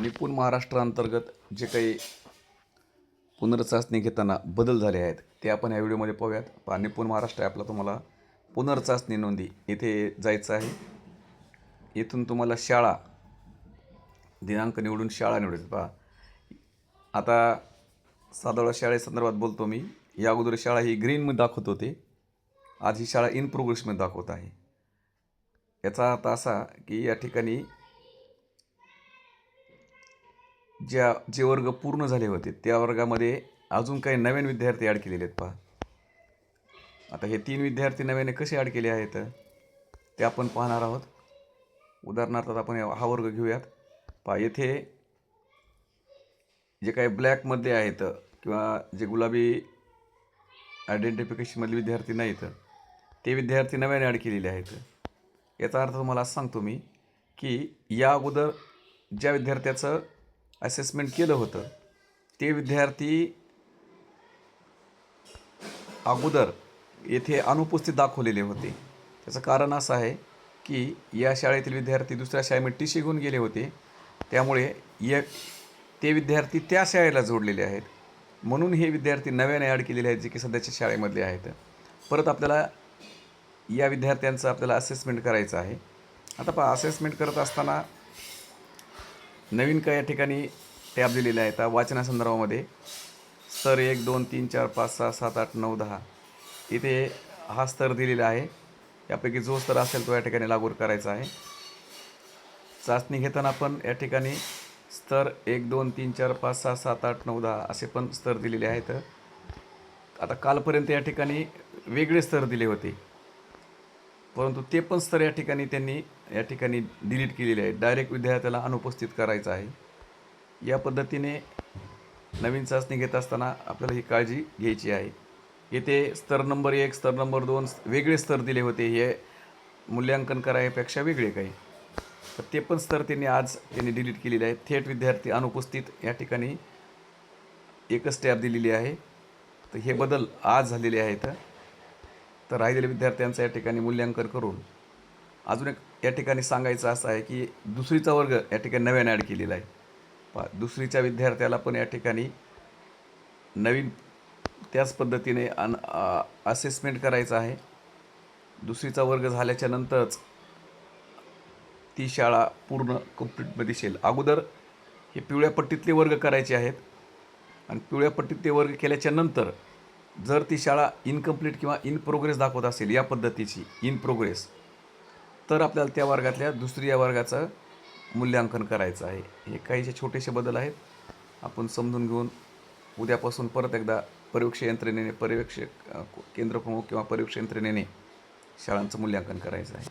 निपुण महाराष्ट्रांतर्गत जे काही पुनर्चाचणी घेताना बदल झाले आहेत ते आपण या व्हिडिओमध्ये पाहूयात. पहा निपुण महाराष्ट्र ॲपला तुम्हाला पुनर्चाचणी नोंदी इथे जायचं आहे. इथून तुम्हाला शाळा दिनांक निवडून शाळा निवडायचं. पहा आता साधारण शाळेसंदर्भात बोलतो मी. या अगोदर शाळा ही ग्रीनमध्ये दाखवत होते. आज ही शाळा इन प्रोग्रेसमध्ये दाखवत आहे. याचा अर्थ असा की या ठिकाणी ज्या जे वर्ग पूर्ण झाले होते त्या वर्गामध्ये अजून काही नवीन विद्यार्थी ॲड केलेले आहेत पहा. आता हे तीन विद्यार्थी नव्याने कसे ॲड केले आहेत? ते आपण पाहणार आहोत. उदाहरणार्थ आपण हा वर्ग घेऊयात. पहा येथे जे काही ब्लॅकमध्ये आहेत किंवा जे गुलाबी आयडेंटिफिकेशनमधले विद्यार्थी नाहीत ते विद्यार्थी नव्याने ॲड केलेले आहेत. याचा अर्थ तुम्हाला सांगतो मी की या अगोदर ज्या विद्यार्थ्याचं असेसमेंट केलं होतं. ते विद्यार्थी अगोदर येथे अनुपस्थित दाखवलेले होते. त्याचं कारण असं आहे की या शाळेतील विद्यार्थी दुसऱ्या शाळेमध्ये टी सी घेऊन गेले होते. त्यामुळे एक ते विद्यार्थी त्या शाळेला जोडलेले आहेत. म्हणून हे विद्यार्थी नव्याने ॲड केलेले आहेत जे की सध्याच्या शाळेमधले आहेत. परत आपल्याला या विद्यार्थ्यांचं आपल्याला असेसमेंट करायचं आहे. आता पहा असेसमेंट करत असताना नवीन काय या ठिकाणी टॅब दिलेले आहेत? वाचनासंदर्भामध्ये स्तर एक दोन तीन चार पाच सहा सात आठ नऊ दहा. इथे हा स्तर दिलेला आहे. यापैकी जो स्तर असेल तो या ठिकाणी लागू करायचा आहे. चाचणी घेताना पण या ठिकाणी स्तर एक दोन तीन चार पाच सहा सात आठ नऊ दहा असे पण स्तर दिलेले आहेत. आता कालपर्यंत या ठिकाणी वेगळे स्तर दिले होते. परंतु ते पण स्तर या ठिकाणी त्यांनी या ठिकाणी डिलीट केलेले आहे डायरेक्ट विद्यार्थ्याला अनुपस्थित करायचं आहे. या पद्धतीने नवीन चाचणी घेत असताना आपल्याला ही काळजी घ्यायची आहे. येथे स्तर नंबर एक स्तर नंबर दोन वेगळे स्तर दिले होते. हे मूल्यांकन करायपेक्षा वेगळे काही. तर ते पण स्तर त्यांनी आज त्यांनी डिलीट केलेले आहे थेट विद्यार्थी अनुपस्थित या ठिकाणी एकच टॅब दिलेली आहे. तर हे बदल आज झालेले आहेत. तर राहिलेल्या विद्यार्थ्यांचं या ठिकाणी मूल्यांकन करून अजून एक या ठिकाणी सांगायचं असं आहे की दुसरीचा वर्ग या ठिकाणी नव्याने ॲड केलेला आहे. पा दुसरीच्या विद्यार्थ्याला पण या ठिकाणी नवीन त्याच पद्धतीने अन असेसमेंट करायचं आहे. दुसरीचा वर्ग झाल्याच्या नंतरच ती शाळा पूर्ण कंप्लीटमध्ये दिसेल अगोदर हे पिवळ्या पट्टीतले वर्ग करायचे आहेत. आणि पिवळ्या पट्टीतले वर्ग केल्याच्यानंतर जर ती शाळा इनकम्प्लीट किंवा इन प्रोग्रेस दाखवत असेल या पद्धतीची इन प्रोग्रेस तर आपल्याला त्या वर्गातल्या दुसरी या वर्गाचं मूल्यांकन करायचं आहे. हे काहीसे छोटेसे बदल आहेत. आपण समजून घेऊन उद्यापासून परत एकदा परीक्षा यंत्रणेने पर्यवेक्षक केंद्रप्रमुख किंवा परीक्षा यंत्रणेने शाळांचं मूल्यांकन करायचं आहे.